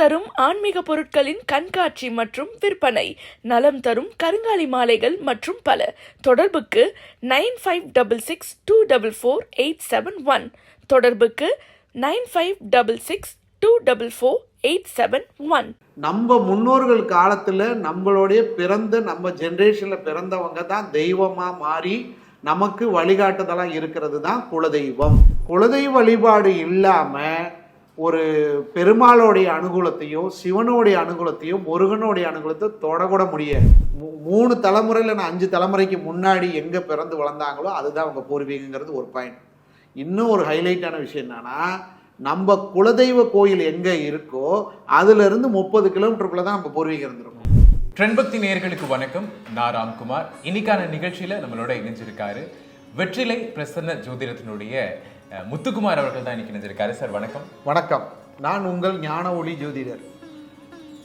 தரும் ஆன்மீக பொருட்களின் கண்காட்சி மற்றும் விற்பனை நலம் தரும் கருங்காலி மாலைகள் மற்றும் பல. தொடர்புக்கு nine five double six two double four eight seven one. தொடர்புக்கு nine five double six two double four eight seven one. நம்ம முன்னோர்கள் காலத்தில் நம்மளுடைய பிறந்த நம்ம ஜென்ரேஷனில் பிறந்தவங்க தான் தெய்வமாக மாறி நமக்கு வழிகாட்டுதலாக இருக்கிறது தான் குலதெய்வம். குலதெய்வ வழிபாடு இல்லாமல் ஒரு பெருமாளுடைய அனுகூலத்தையோ சிவனுடைய அனுகூலத்தையோ முருகனுடைய அனுகூலத்தை தொடக்கூட முடியாது. மூணு தலைமுறையில் நான் அஞ்சு தலைமுறைக்கு முன்னாடி எங்கே பிறந்து வளர்ந்தாங்களோ அதுதான் அவங்க பூர்வீகங்கிறது ஒரு பாயிண்ட் இன்னும் ஒரு ஹைலைட்டான விஷயம் என்னன்னா நம்ம குலதெய்வ கோயில் எங்கே இருக்கோ அதுலேருந்து முப்பது கிலோமீட்டருக்குள்ளே தான் நம்ம பூர்வீகம் இருந்திருக்கும். ட்ரெண்ட் நேர்களுக்கு வணக்கம். நான் ராம்குமார். இன்னைக்கான நிகழ்ச்சியில் நம்மளோட இணைஞ்சிருக்காரு. வெற்றிலை பிரசன்ன ஜோதிடத்தினுடைய முத்துக்குமார் அவர்கள் தான் இன்னைக்கு இணைஞ்சிருக்காரு சார் வணக்கம். வணக்கம். நான் உங்கள் ஞான ஒளி ஜோதிடர்.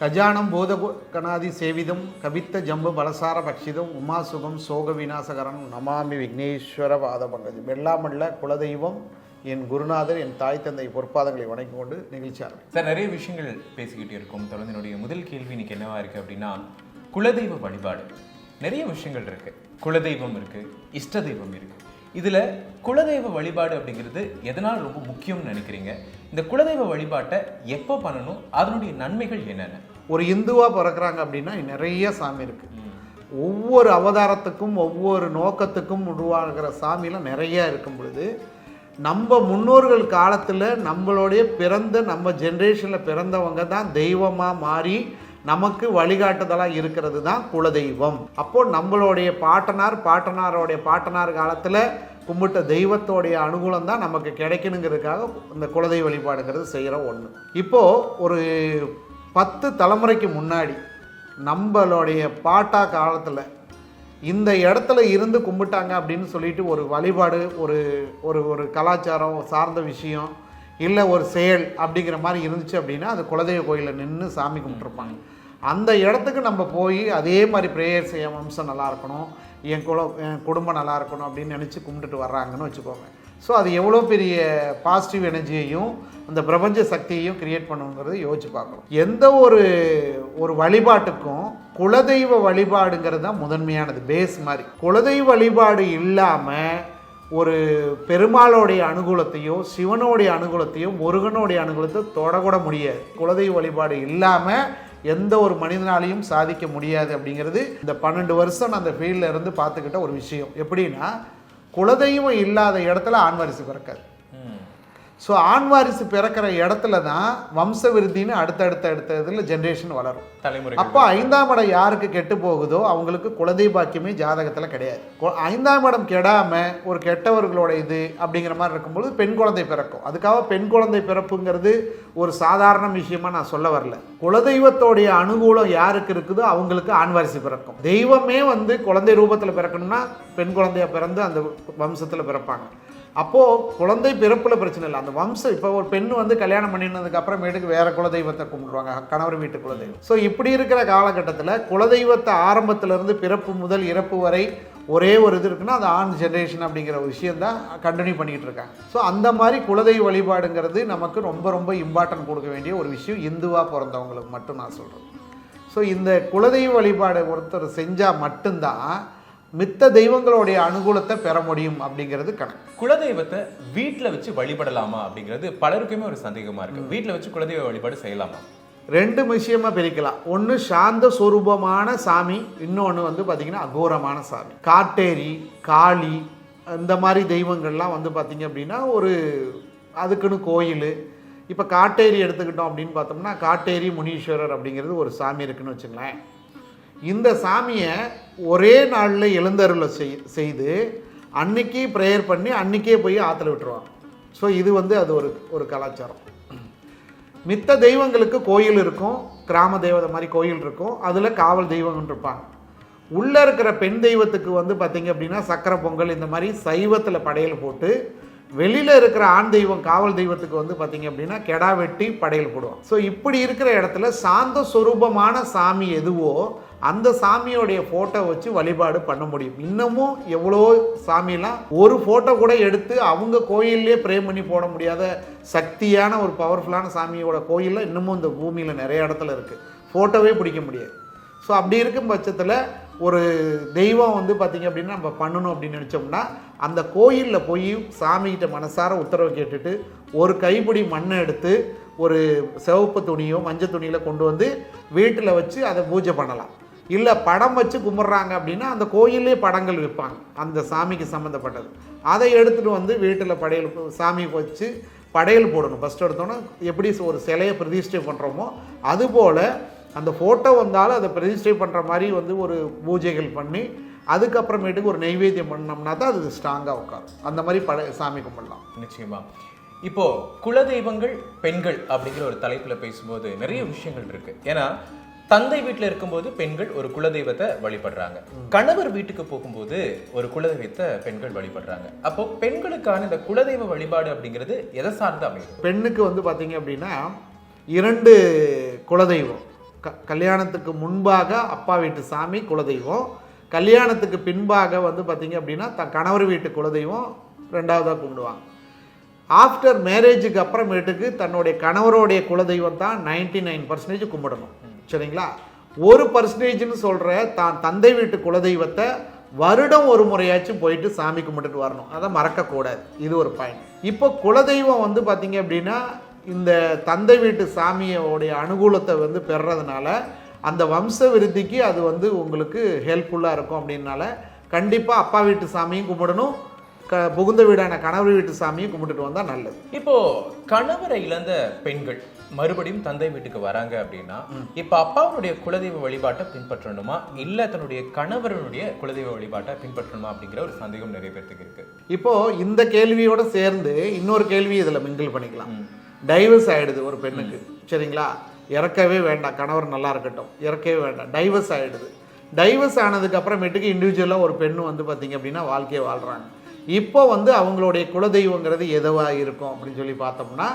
கஜானம் போத கணாதி சேவிதம் கவித்த ஜம்பு பலசார பக்ஷிதம் உமாசுகம் சோக விநாசகரன் நமாமி விக்னேஸ்வர பாத பங்கஜம். வெள்ளாமல்ல குலதெய்வம் என் குருநாதர் என் தாய் தந்தை பொற்பாதங்களை வணங்கி கொண்டு நிகழ்ச்சி ஆரம்பி சார் நிறைய விஷயங்கள் பேசிக்கிட்டு இருக்கோம். தொடர்ந்து என்னுடைய முதல் கேள்வி இன்னைக்கு என்னவா இருக்கு அப்படின்னா குலதெய்வ வழிபாடு. நிறைய விஷயங்கள் இருக்கு. குலதெய்வம் இருக்கு இஷ்ட தெய்வம் இருக்கு. இதுல குலதெய்வ வழிபாடு அப்படிங்கிறது எதனால் ரொம்ப முக்கியம்னு நினைக்கிறீங்க? இந்த குலதெய்வ வழிபாட்டை எப்போ பண்ணணும்? அதனுடைய நன்மைகள் என்னென்ன? ஒரு இந்துவாக பிறக்கிறாங்க அப்படின்னா நிறைய சாமி இருக்கு. ஒவ்வொரு அவதாரத்துக்கும் ஒவ்வொரு நோக்கத்துக்கும் உருவாகிற சாமிலாம் நிறைய இருக்கும் பொழுது நம்ம முன்னோர்கள் காலத்தில் நம்மளுடைய பிறந்த நம்ம ஜென்ரேஷனில் பிறந்தவங்க தான் தெய்வமாக மாறி நமக்கு வழிகாட்டுதலாக இருக்கிறது தான் குலதெய்வம். அப்போது நம்மளுடைய பாட்டனார் பாட்டனாரோடைய பாட்டனார் காலத்தில் கும்பிட்ட தெய்வத்தோடைய அனுகூலம் தான் நமக்கு கிடைக்கணுங்கிறதுக்காக இந்த குலதெய்வ வழிபாடுங்கிறது செய்கிற ஒன்று இப்போது ஒரு பத்து தலைமுறைக்கு முன்னாடி நம்மளுடைய பாட்டா காலத்தில் இந்த இடத்துல இருந்து கும்பிட்டாங்க அப்படின்னு சொல்லிட்டு ஒரு வழிபாடு ஒரு ஒரு ஒரு கலாச்சாரம் சார்ந்த விஷயம் இல்லை ஒரு செயல் அப்படிங்கிற மாதிரி இருந்துச்சு அப்படின்னா அது குலதெய்வ கோயிலில் நின்று சாமி கும்பிட்ருப்பாங்க அந்த இடத்துக்கு நம்ம போய் அதே மாதிரி ப்ரேயர் செய்ய வம்சம் நல்லா இருக்கணும் என் குல என் குடும்பம் நல்லா இருக்கணும் அப்படின்னு நினச்சி கும்பிட்டுட்டு வர்றாங்கன்னு வச்சுக்கோங்க. ஸோ அது எவ்வளோ பெரிய பாசிட்டிவ் எனர்ஜியையும் அந்த பிரபஞ்ச சக்தியையும் கிரியேட் பண்ணுங்கிறது யோசிச்சு பார்க்கணும். எந்த ஒரு ஒரு வழிபாட்டுக்கும் குலதெய்வ வழிபாடுங்கிறது தான் முதன்மையானது பேஸ் மாதிரி. குலதெய்வ வழிபாடு இல்லாமல் ஒரு பெருமாளுடைய அனுகூலத்தையோ சிவனுடைய அனுகூலத்தையோ முருகனுடைய அனுகூலத்தை தொடக்கூட முடியாது. குலதெய்வ வழிபாடு இல்லாமல் எந்த ஒரு மனிதனாலையும் சாதிக்க முடியாது அப்படிங்கிறது இந்த பன்னெண்டு வருஷம் நான் அந்த ஃபீல்டில் இருந்து பார்த்துக்கிட்ட ஒரு விஷயம். எப்படின்னா குலதெய்வம் இல்லாத இடத்துல ஆண்வரிசு பிறக்காது. ஸோ ஆண் வாரிசு பிறக்கிற இடத்துல தான் வம்ச விருத்தின்னு அடுத்தடுத்த அடுத்த இதில் ஜென்ரேஷன் வளரும். தலைமுறை அப்போ ஐந்தாம் இடம் யாருக்கு கெட்டு போகுதோ அவங்களுக்கு குலதெய்வ பாக்கியமே ஜாதகத்தில் கிடையாது. ஐந்தாம் இடம் கெடாமல் ஒரு கெட்டவர்களோட இது அப்படிங்கிற மாதிரி இருக்கும்போது பெண் குழந்தை பிறக்கும். அதுக்காக பெண் குழந்தை பிறப்புங்கிறது ஒரு சாதாரண விஷயமா நான் சொல்ல வரல. குலதெய்வத்தோடைய அனுகூலம் யாருக்கு இருக்குதோ அவங்களுக்கு ஆண் வாரிசு பிறக்கும். தெய்வமே வந்து குழந்தை ரூபத்தில் பிறக்கணும்னா பெண் குழந்தையா பிறந்து அந்த வம்சத்தில் பிறப்பாங்க. அப்போது குழந்தை பிறப்பில் பிரச்சனை இல்லை. அந்த வம்சம் இப்போ ஒரு பெண் வந்து கல்யாணம் பண்ணினதுக்கு அப்புறமேட்டுக்கு வேற குலதெய்வத்தை கும்பிடுவாங்க. கணவர் வீட்டு குலதெய்வம். ஸோ இப்படி இருக்கிற காலகட்டத்தில் குலதெய்வத்தை ஆரம்பத்திலிருந்து பிறப்பு முதல் இறப்பு வரை ஒரே ஒரு இது இருக்குன்னா அது ஆண் ஜென்ரேஷன் அப்படிங்கிற ஒரு விஷயம் தான் கண்டினியூ பண்ணிகிட்டு இருக்காங்க. ஸோ அந்த மாதிரி குலதெய்வ வழிபாடுங்கிறது நமக்கு ரொம்ப ரொம்ப இம்பார்ட்டன்ட் கொடுக்க வேண்டிய ஒரு விஷயம். இந்துவாக பிறந்தவங்களுக்கு மட்டும் நான் சொல்கிறேன் ஸோ இந்த குலதெய்வ வழிபாடு ஒருத்தர் செஞ்சால் மட்டும்தான் மித்த தெய்வங்களுடைய அனுகூலத்தை பெற முடியும் அப்படிங்கிறது கணக்கு. குலதெய்வத்தை வீட்ல வச்சு வழிபடலாமா அப்படிங்கிறது பலருக்குமே ஒரு சந்தேகமா இருக்கு. வீட்ல வச்சு குலதெய்வ வழிபாடு செய்யலாமா? ரெண்டு விஷயமா பிரிக்கலாம். ஒன்று சாந்த சொரூபமான சாமி இன்னொன்று வந்து பார்த்திங்கன்னா அகோரமான சாமி. காட்டேரி காளி இந்த மாதிரி தெய்வங்கள்லாம் வந்து பார்த்திங்க அப்படின்னா ஒரு அதுக்குன்னு கோயில். இப்போ காட்டேரி எடுத்துக்கிட்டோம் அப்படின்னு பார்த்தோம்னா காட்டேரி முனீஸ்வரர் அப்படிங்கிறது ஒரு சாமி இருக்குன்னு வச்சுங்களேன் இந்த சாமியை ஒரே நாளில் எழுந்தருளை செய் செய்து அன்னைக்கு ப்ரேயர் பண்ணி அன்னைக்கே போய் ஆற்றுல விட்டுருவாங்க. ஸோ இது வந்து அது ஒரு ஒரு கலாச்சாரம். மித்த தெய்வங்களுக்கு கோயில் இருக்கும் கிராம தெய்வத்தை மாதிரி கோயில் இருக்கும் அதில் காவல் தெய்வங்கள் இருப்பாங்க. உள்ளே இருக்கிற பெண் தெய்வத்துக்கு வந்து பார்த்திங்க அப்படின்னா சக்கரை பொங்கல் இந்த மாதிரி சைவத்தில் படையல் போட்டு வெளியில் இருக்கிற ஆண் தெய்வம் காவல் தெய்வத்துக்கு வந்து பார்த்திங்க அப்படின்னா கெடா வெட்டி படையல் போடுவோம் ஸோ இப்படி இருக்கிற இடத்துல சாந்த சுரூபமான சாமி எதுவோ அந்த சாமியோடைய ஃபோட்டோ வச்சு வழிபாடு பண்ண முடியும். இன்னமும் எவ்வளோ சாமிலாம் ஒரு ஃபோட்டோ கூட எடுத்து அவங்க கோயிலே ப்ரே பண்ணி போட முடியாத சக்தியான ஒரு பவர்ஃபுல்லான சாமியோட கோயிலில் இன்னமும் இந்த பூமியில் நிறைய இடத்துல இருக்குது ஃபோட்டோவே பிடிக்க முடியாது. ஸோ அப்படி இருக்கும் பட்சத்தில் ஒரு தெய்வம் வந்து பார்த்திங்க அப்படின்னா நம்ம பண்ணணும் அப்படின்னு நினச்சோம்னா அந்த கோயிலில் போய் சாமிகிட்ட மனசார உத்தரவு கேட்டுட்டு ஒரு கைப்பிடி மண்ணை எடுத்து ஒரு சிவப்பு துணியோ மஞ்சள் துணியில் கொண்டு வந்து வீட்டில் வச்சு அதை பூஜை பண்ணலாம். இல்லை படம் வச்சு கும்பிட்றாங்க அப்படின்னா அந்த கோயிலே படங்கள் விற்பாங்க. அந்த சாமிக்கு சம்மந்தப்பட்டது அதை எடுத்துகிட்டு வந்து வீட்டில் படையல் சாமி வச்சு படையல் போடணும். ஃபஸ்ட் எடுத்தோன்னே எப்படி ஒரு சிலையை பிரதிஷ்டை பண்ணுறோமோ அதுபோல் அந்த ஃபோட்டோ வந்தாலும் அதை பிரதிஷ்டை பண்ணுற மாதிரி வந்து ஒரு பூஜைகள் பண்ணி அதுக்கப்புறமேட்டுக்கு ஒரு நைவேத்தியம் பண்ணோம்னா தான் அது ஸ்ட்ராங்காக உட்காரும். அந்த மாதிரி பட சாமி கும்பிடலாம். நிச்சயமாக இப்போ குலதெய்வங்கள் பெண்கள் அப்படிங்கிற ஒரு தலைப்பில் பேசும்போது நிறைய விஷயங்கள் இருக்குது ஏன்னா தந்தை வீட்டில் இருக்கும்போது பெண்கள் ஒரு குலதெய்வத்தை வழிபடுறாங்க. கணவர் வீட்டுக்கு போகும்போது ஒரு குலதெய்வத்தை பெண்கள் வழிபடுறாங்க. அப்போ பெண்களுக்கான இந்த குலதெய்வ வழிபாடு அப்படிங்கிறது எதை சார்ந்து அமையும் பெண்ணுக்கு வந்து பார்த்தீங்க அப்படின்னா இரண்டு குலதெய்வம். க கல்யாணத்துக்கு முன்பாக அப்பா வீட்டு சாமி குலதெய்வம். கல்யாணத்துக்கு பின்பாக வந்து பார்த்தீங்க அப்படின்னா த கணவர் வீட்டு குலதெய்வம் ரெண்டாவதாக கும்பிடுவாங்க. ஆஃப்டர் மேரேஜுக்கு அப்புறமேட்டுக்கு தன்னுடைய கணவருடைய குலதெய்வம் தான் நைன்டி நைன் பர்சன்டேஜ் கும்பிடணும். சரிங்களா? ஒரு பர்சன்டேஜ்னு சொல்கிற தான் தந்தை வீட்டு குலதெய்வத்தை வருடம் ஒரு முறையாச்சும் போயிட்டு சாமி கும்பிட்டுட்டு வரணும். அதை மறக்கக்கூடாது. இது ஒரு பாயிண்ட் இப்போ குலதெய்வம் வந்து பார்த்தீங்க அப்படின்னா இந்த தந்தை வீட்டு சாமியோடைய அனுகூலத்தை வந்து பெறுறதுனால அந்த வம்ச விருத்திக்கு அது வந்து உங்களுக்கு ஹெல்ப்ஃபுல்லாக இருக்கும் அப்படின்னால கண்டிப்பாக அப்பா வீட்டு சாமியும் கும்பிடணும். க புகுந்த வீடான கணவர் வீட்டு சாமியும் கும்பிட்டுட்டு வந்தால் நல்லது. இப்போது கணவரை இழந்த பெண்கள் மறுபடியும் தந்தை வீட்டுக்கு வராங்க அப்படின்னா இப்ப அப்பாவுடைய குலதெய்வ வழிபாட்டை பின்பற்றணுமா? இல்ல தன்னுடைய கணவருடைய குலதெய்வ வழிபாட்டை பின்பற்றணுமா அப்படிங்கிற ஒரு சந்தேகம் நிறைய பேர்த்துக்கு இருக்கு. இப்போ இந்த கேள்வியோட சேர்ந்து இன்னொரு கேள்வி இதில் மிங்கிள் பண்ணிக்கலாம். டைவர்ஸ் ஆயிடுது ஒரு பெண்ணுக்கு. சரிங்களா? இறக்கவே வேண்டாம். கணவர் நல்லா இருக்கட்டும். இறக்கவே வேண்டாம். டைவர்ஸ் ஆயிடுது. டைவர்ஸ் ஆனதுக்கு அப்புறமேட்டுக்கு இண்டிவிஜுவலாக ஒரு பெண்ணு வந்து பார்த்தீங்க அப்படின்னா வாழ்க்கையை வாழ்கிறாங்க இப்போ வந்து அவங்களுடைய குலதெய்வங்கிறது எதுவாக இருக்கும் அப்படின்னு சொல்லி பார்த்தோம்னா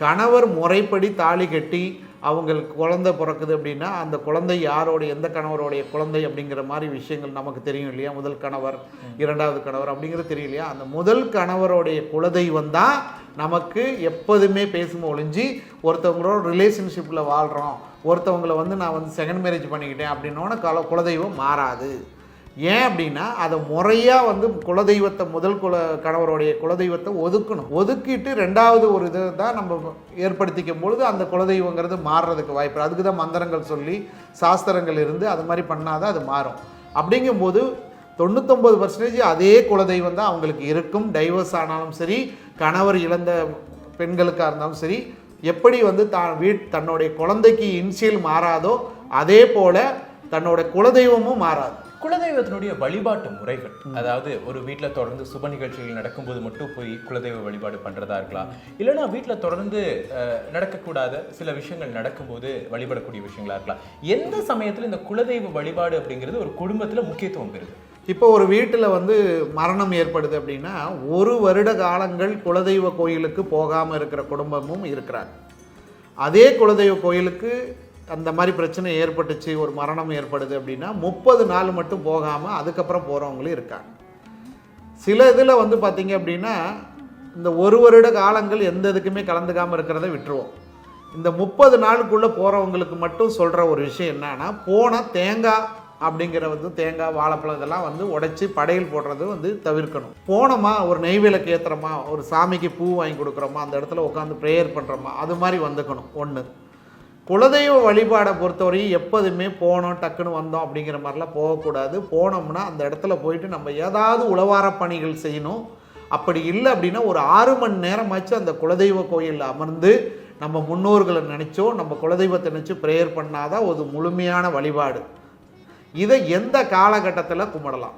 கணவர் முறைப்படி தாலி கட்டி அவங்களுக்கு குழந்தை பிறக்குது அப்படின்னா அந்த குழந்தை யாரோட எந்த கணவருடைய குழந்தை அப்படிங்கிற மாதிரி விஷயங்கள் நமக்கு தெரியும் இல்லையா? முதல் கணவர் இரண்டாவது கணவர் அப்படிங்கிறது தெரியும் இல்லையா? அந்த முதல் கணவருடைய குலதெய்வம் தான் நமக்கு எப்போதுமே பேசும் ஒழிஞ்சு ஒருத்தவங்களோட ரிலேஷன்ஷிப்பில் வாழ்கிறோம் ஒருத்தவங்களை வந்து நான் வந்து செகண்ட் மேரேஜ் பண்ணிக்கிட்டேன் அப்படின்னோட கல குலதெய்வம் மாறாது. ஏன் அப்படின்னா அதை முறையாக வந்து குலதெய்வத்தை முதல் குல கணவருடைய குலதெய்வத்தை ஒதுக்கணும். ஒதுக்கிட்டு ரெண்டாவது ஒரு இதை தான் நம்ம ஏற்படுத்திக்கும் பொழுது அந்த குலதெய்வங்கிறது மாறுறதுக்கு வாய்ப்பு. அதுக்கு தான் மந்திரங்கள் சொல்லி சாஸ்திரங்கள் இருந்து அது மாதிரி பண்ணாதான் அது மாறும். அப்படிங்கும்போது தொண்ணூத்தொம்பது பர்சன்டேஜ் அதே குலதெய்வம் தான் அவங்களுக்கு இருக்கும். டைவர்ஸ் ஆனாலும் சரி கணவர் இழந்த பெண்களுக்காக இருந்தாலும் சரி எப்படி வந்து தான் வீட் தன்னுடைய குழந்தைக்கு இன்சியல் மாறாதோ அதே போல் தன்னோட குலதெய்வமும் மாறாது. குலதெய்வத்தினுடைய வழிபாட்டு முறைகள் அதாவது ஒரு வீட்டில் தொடர்ந்து சுப நிகழ்ச்சிகள் நடக்கும்போது மட்டும் போய் குலதெய்வ வழிபாடு பண்ணுறதா இருக்கலாம். இல்லைன்னா வீட்டில் தொடர்ந்து நடக்கக்கூடாத சில விஷயங்கள் நடக்கும்போது வழிபடக்கூடிய விஷயங்களா இருக்கலாம். எந்த சமயத்தில் இந்த குலதெய்வ வழிபாடு அப்படிங்கிறது ஒரு குடும்பத்தில் முக்கியத்துவம் பெறுது? இப்போ ஒரு வீட்டில் வந்து மரணம் ஏற்படுது அப்படின்னா ஒரு வருட காலங்கள் குலதெய்வ கோயிலுக்கு போகாமல் இருக்கிற குடும்பமும் இருக்கிறாங்க. அதே குலதெய்வ கோயிலுக்கு அந்த மாதிரி பிரச்சனை ஏற்பட்டுச்சு ஒரு மரணம் ஏற்படுது அப்படின்னா முப்பது நாள் மட்டும் போகாமல் அதுக்கப்புறம் போகிறவங்களும் இருக்காங்க. சில இதில் வந்து பார்த்திங்க அப்படின்னா இந்த ஒரு வருட காலங்கள் எந்த இதுக்குமே கலந்துக்காமல் இருக்கிறத விட்டுருவோம். இந்த முப்பது நாளுக்குள்ளே போகிறவங்களுக்கு மட்டும் சொல்கிற ஒரு விஷயம் என்னன்னா போன தேங்காய் அப்படிங்கிற வந்து தேங்காய் வாழைப்பழம் இதெல்லாம் வந்து உடைச்சி படையல் போடுறது வந்து தவிர்க்கணும். போனோமா ஒரு நெய்வேலுக்கு ஏற்றுறோமா ஒரு சாமிக்கு பூ வாங்கி கொடுக்குறோமா அந்த இடத்துல உட்காந்து ப்ரேயர் பண்ணுறோமா அது மாதிரி வந்துக்கணும். ஒன்று குலதெய்வ வழிபாடை பொறுத்தவரையும் எப்போதுமே போனோம் டக்குன்னு வந்தோம் அப்படிங்கிற மாதிரிலாம் போகக்கூடாது. போனோம்னா அந்த இடத்துல போயிட்டு நம்ம ஏதாவது உளவார பணிகள் செய்யணும். அப்படி இல்லை அப்படின்னா ஒரு ஆறு மணி நேரமாச்சும் அந்த குலதெய்வ கோயிலில் அமர்ந்து நம்ம முன்னோர்களை நினச்சோ நம்ம குலதெய்வத்தை நினச்சி ப்ரேயர் பண்ணாதான் ஒரு முழுமையான வழிபாடு. இதை எந்த காலகட்டத்தில் கும்பிடலாம்?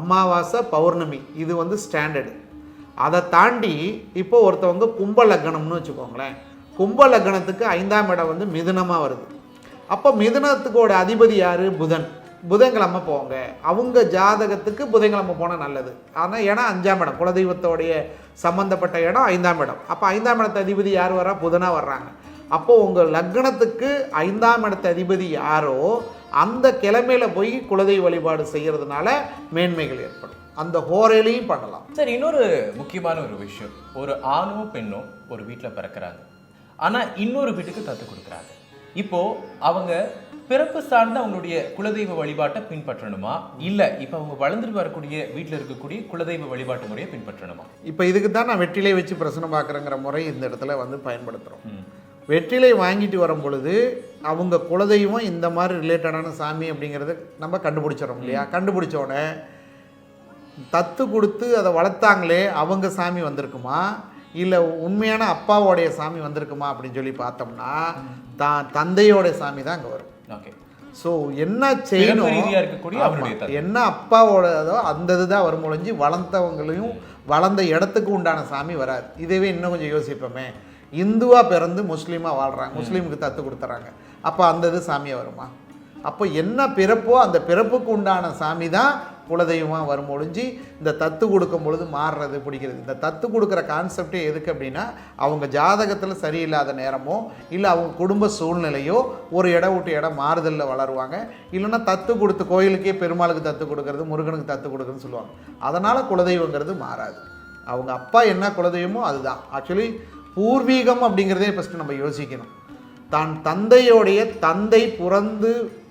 அமாவாசை பௌர்ணமி இது வந்து ஸ்டாண்டர்டு அதை தாண்டி இப்போ ஒருத்தவங்க கும்ப லக்னம்னு வச்சுக்கோங்களேன். கும்ப லக்னத்துக்கு ஐந்தாம் இடம் வந்து மிதுனமாக வருது. அப்போ மிதுனத்துக்கோட அதிபதி யார்? புதன். புதன்கிழமை போங்க. அவங்க ஜாதகத்துக்கு புதன்கிழமை போனால் நல்லது. ஆனால் ஏன்னா அஞ்சாம் இடம். குலதெய்வத்தோடைய சம்மந்தப்பட்ட இடம் ஐந்தாம் இடம். அப்போ ஐந்தாம் இடத்து அதிபதி யார் வரா? புதனாக வர்றாங்க. அப்போது உங்கள் லக்னத்துக்கு ஐந்தாம் இடத்து அதிபதி யாரோ அந்த கிழமையில் போய் குலதெய்வ வழிபாடு செய்கிறதுனால மேன்மைகள் ஏற்படும். அந்த ஹோரையிலையும் பண்ணலாம். சரி இன்னொரு முக்கியமான ஒரு விஷயம். ஒரு ஆணும் பெண்ணோ ஒரு வீட்டில் பிறக்கிறாங்க. ஆனா இன்னொரு வீட்டுக்கு தத்து கொடுக்குறாங்க. இப்போ அவங்க பிறப்பு சார்ந்த அவங்களுடைய குலதெய்வ வழிபாட்டை பின்பற்றணுமா? இல்ல இப்போ அவங்க வளர்ந்துட்டு வரக்கூடிய வீட்டில் இருக்கக்கூடிய குலதெய்வ வழிபாட்டு முறையை பின்பற்றணுமா? இப்போ இதுக்கு தான் நான் வெற்றிலை வச்சு பிரச்சனை பார்க்குறேங்கிற முறை இந்த இடத்துல வந்து பயன்படுத்துகிறோம். வெற்றிலை வாங்கிட்டு வரும் பொழுது அவங்க குலதெய்வம் இந்த மாதிரி ரிலேட்டடான சாமி அப்படிங்கிறது நம்ம கண்டுபிடிச்சிடறோம் இல்லையா? கண்டுபிடிச்ச உடனே தத்து கொடுத்து அதை வளர்த்தாங்களே அவங்க சாமி வந்திருக்குமா? இல்லை உண்மையான அப்பாவோடைய சாமி வந்திருக்குமா அப்படின்னு சொல்லி பார்த்தோம்னா தான் தந்தையோடைய சாமி தான் அங்கே வரும். ஓகே. ஸோ என்ன செய்யணும். என்ன அப்பாவோடதோ அந்த இதுதான் வரும் ஒழிஞ்சு வளர்ந்தவங்களையும் வளர்ந்த இடத்துக்கு உண்டான சாமி வராது. இதுவே இன்னும் கொஞ்சம் யோசிப்போமே. இந்துவா பிறந்து முஸ்லீமாக வாழ்றாங்க. முஸ்லீமுக்கு தத்து கொடுத்துறாங்க. அப்போ அந்த இது சாமியாக வருமா? அப்போ என்ன பிறப்போ அந்த பிறப்புக்கு உண்டான சாமி தான் குலதெய்வமாக வரும் ஒழிஞ்சு இந்த தத்து கொடுக்கும் பொழுது மாறுறது பிடிக்கிறது. இந்த தத்து கொடுக்குற கான்செப்டே எதுக்கு அப்படின்னா அவங்க ஜாதகத்தில் சரியில்லாத நேரமோ இல்லை அவங்க குடும்ப சூழ்நிலையோ ஒரு இடம் விட்டு இடம் மாறுதலில் வளருவாங்க. இல்லைன்னா தத்து கொடுத்து கோயிலுக்கே பெருமாளுக்கு தத்து கொடுக்கறது முருகனுக்கு தத்து கொடுக்குறதுன்னு சொல்லுவாங்க. அதனால் குலதெய்வங்கிறது மாறாது. அவங்க அப்பா என்ன குலதெய்வமோ அதுதான். ஆக்சுவலி பூர்வீகம் அப்படிங்கிறதே ஃபஸ்ட்டு நம்ம யோசிக்கணும். தான் தந்தையோடைய தந்தை பிறந்து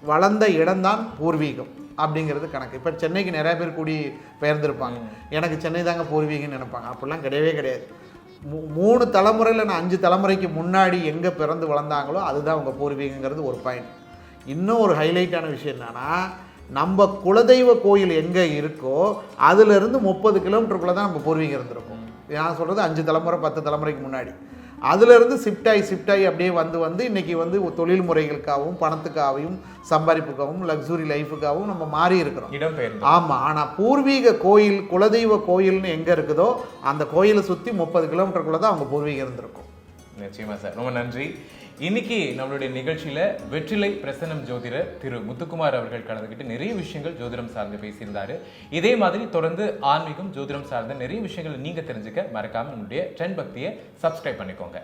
வளர்ந்த இடம்தான் பூர்வீகம். அப்படிங்கிறது கணக்கு. இப்போ சென்னைக்கு நிறைய பேர் கூடி பெயர்ந்திருப்பாங்க. எனக்கு சென்னை தாங்க பூர்வீகம்னு நினைப்பாங்க. அப்படிலாம் கிடையவே கிடையாது. மூணு தலைமுறையில் நான் அஞ்சு தலைமுறைக்கு முன்னாடி எங்கே பிறந்து வளர்ந்தாங்களோ அதுதான் அவங்க பூர்வீகங்கிறது ஒரு பாயிண்ட் இன்னும் ஒரு ஹைலைட்டான விஷயம் என்னன்னா நம்ம குலதெய்வ கோயில் எங்கே இருக்கோ அதுலேருந்து முப்பது கிலோமீட்டருக்குள்ளே தான் நம்ம பூர்வீகம் இருந்திருக்கும். நான் சொல்கிறது அஞ்சு தலைமுறை பத்து தலைமுறைக்கு முன்னாடி. அதுலேருந்து ஷிஃப்ட் ஆகி ஷிஃப்ட் ஆகி அப்படியே வந்து வந்து இன்றைக்கி வந்து தொழில் முறைகளுக்காகவும் பணத்துக்காகவும் சம்பாதிப்புக்காகவும் லக்ஸுரி லைஃபுக்காகவும் நம்ம மாறி இருக்கிறோம். இடம் பெயர்ந்து ஆமாம் ஆனால் பூர்வீக கோயில் குலதெய்வ கோயில்னு எங்கே இருக்குதோ அந்த கோயிலை சுற்றி முப்பது கிலோமீட்டருக்குள்ளே தான் அவங்க பூர்வீகம் இருந்திருக்கும். நிச்சயமா சார். ரொம்ப நன்றி. இன்னைக்கு நம்மளுடைய நிகழ்ச்சியில வெற்றிலை பிரசன்னம் ஜோதிடர் திரு முத்துக்குமார் அவர்கள் கலந்துக்கிட்டு நிறைய விஷயங்கள் ஜோதிடம் சார்ந்து பேசியிருந்தாரு. இதே மாதிரி தொடர்ந்து ஆன்மீகம் ஜோதிடம் சார்ந்த நிறைய விஷயங்களை நீங்க தெரிஞ்சுக்க மறக்காம நம்மளுடைய ட்ரெண்ட் பக்தியை சப்ஸ்கிரைப் பண்ணிக்கோங்க.